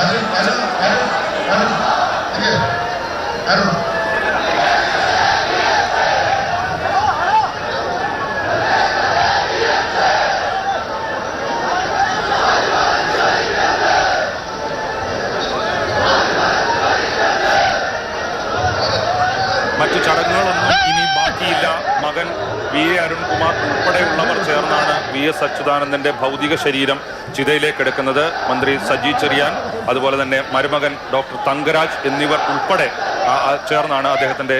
അരുൺ അരുൺ അരുൺ ഇരിക്ക്. അരുൺ മറ്റു ചടങ്ങുകളൊന്നും മകൻ വി എ അരുൺകുമാർ ഉൾപ്പെടെയുള്ളവർ ചേർന്നാണ് വി എസ് അച്യുതാനന്ദന്റെ ഭൗതിക ശരീരം ചിതയിലേക്ക് എടുക്കുന്നത്. മന്ത്രി സജി ചെറിയാൻ അതുപോലെ തന്നെ മരുമകൻ ഡോക്ടർ തങ്കരാജ് എന്നിവർ ഉൾപ്പെടെ ചേർന്നാണ് അദ്ദേഹത്തിന്റെ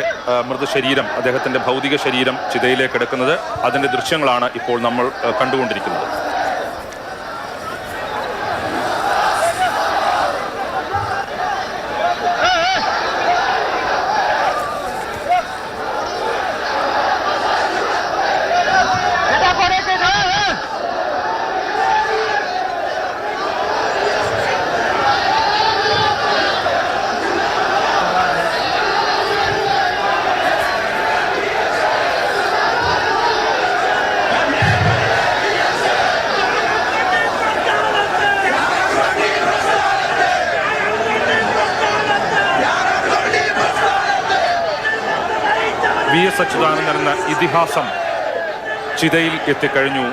മൃതശരീരം അദ്ദേഹത്തിന്റെ ഭൗതിക ശരീരം ചിതയിലേക്ക് എടുക്കുന്നത്. അതിന്റെ ദൃശ്യങ്ങളാണ് ഇപ്പോൾ നമ്മൾ കണ്ടുകൊണ്ടിരിക്കുന്നത്. വി എസ് അച്യുതാനന്ദൻ എന്ന ഇതിഹാസം ചിതയിൽ എത്തിക്കഴിഞ്ഞു.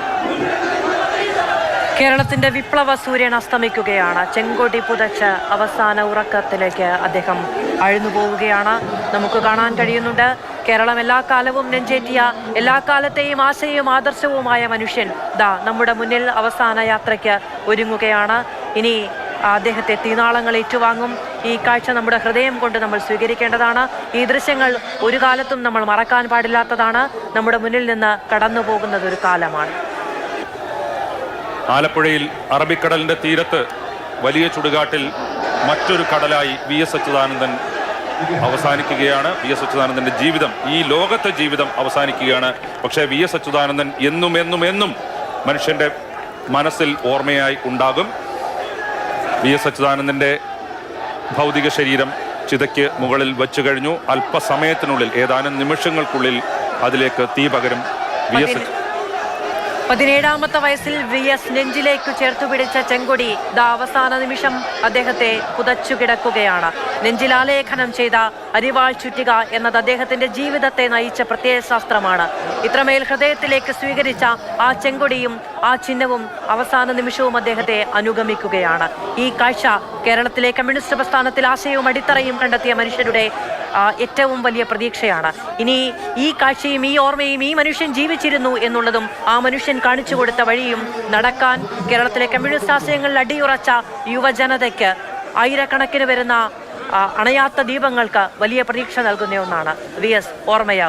കേരളത്തിന്റെ വിപ്ലവ സൂര്യൻ അസ്തമിക്കുകയാണ്. ചെങ്കോട്ടി പുതച്ച് അവസാന ഉറക്കത്തിലേക്ക് അദ്ദേഹം അഴിഞ്ഞുപോവുകയാണ് നമുക്ക് കാണാൻ കഴിയുന്നുണ്ട് കേരളം എല്ലാ കാലവും നെഞ്ചേറ്റിയ എല്ലാ കാലത്തെയും ആശയവും ആദർശവുമായ മനുഷ്യൻ ദാ നമ്മുടെ മുന്നിൽ അവസാന യാത്രയ്ക്ക് ഒരുങ്ങുകയാണ്. ഇനി അദ്ദേഹത്തെ തീനാളങ്ങൾ ഏറ്റുവാങ്ങും. ഈ കാഴ്ച നമ്മുടെ ഹൃദയം കൊണ്ട് നമ്മൾ സ്വീകരിക്കേണ്ടതാണ്. ഈ ദൃശ്യങ്ങൾ ഒരു കാലത്തും നമ്മൾ മറക്കാൻ പാടില്ലാത്തതാണ്. നമ്മുടെ മുന്നിൽ നിന്ന് കടന്നു പോകുന്നത് ഒരു കാലമാണ്. ആലപ്പുഴയിൽ അറബിക്കടലിന്റെ തീരത്ത് വലിയ ചുടുകാട്ടിൽ മറ്റൊരു കടലായി വി എസ് അച്യുതാനന്ദൻ അവസാനിക്കുകയാണ്. വി എസ് അച്യുതാനന്ദന്റെ ജീവിതം ഈ ലോകത്തെ ജീവിതം അവസാനിക്കുകയാണ്. പക്ഷേ വി എസ് അച്യുതാനന്ദൻ എന്നും എന്നും എന്നും മനുഷ്യന്റെ മനസ്സിൽ ഓർമ്മയായി ഉണ്ടാകും. വി എസ് അച്യുതാനന്ദന്റെ ഭൗതിക ശരീരം ചിതയ്ക്ക് മുകളിൽ വച്ചു കഴിഞ്ഞു. അല്പസമയത്തിനുള്ളിൽ ഏതാനും നിമിഷങ്ങൾക്കുള്ളിൽ അതിലേക്ക് തീ പകരും. വി എസ് പതിനേഴാമത്തെ വയസ്സിൽ വി എസ് നെഞ്ചിലേക്ക് ചേർത്തു പിടിച്ച ചെങ്കൊടി ദാ അവസാന നിമിഷം അദ്ദേഹത്തെ പുതച്ചു കിടക്കുകയാണ് നെഞ്ചിലാലേഖനം ചെയ്ത അരിവാൾ ചുറ്റുക എന്നത് അദ്ദേഹത്തിന്റെ ജീവിതത്തെ നയിച്ച പ്രത്യയശാസ്ത്രമാണ്. ഇത്രമേൽ ഹൃദയത്തിലേക്ക് സ്വീകരിച്ച ആ ചെങ്കൊടിയും ആ ചിഹ്നവും അവസാന നിമിഷവും അദ്ദേഹത്തെ അനുഗമിക്കുകയാണ്. ഈ കാഴ്ച കേരളത്തിലെ കമ്മ്യൂണിസ്റ്റ് പ്രസ്ഥാനത്തിൽ ആശയവും അടിത്തറയും കണ്ടെത്തിയ മനുഷ്യരുടെ ഏറ്റവും വലിയ പ്രതീക്ഷയാണ്. ഇനി ഈ കാഴ്ചയും ഈ ഓർമ്മയും ഈ മനുഷ്യൻ ജീവിച്ചിരുന്നു എന്നുള്ളതും ആ മനുഷ്യൻ കാണിച്ചു കൊടുത്ത വഴിയും നടക്കാൻ കേരളത്തിലെ കമ്മ്യൂണിസ്റ്റ് ആശയങ്ങളിൽ അടിയുറച്ച യുവജനതയ്ക്ക് ആയിരക്കണക്കിന് വരുന്ന അണയാത്ത ദീപങ്ങൾക്ക് വലിയ പ്രതീക്ഷ നൽകുന്ന ഒന്നാണ്. V S ഓർമ്മയാവും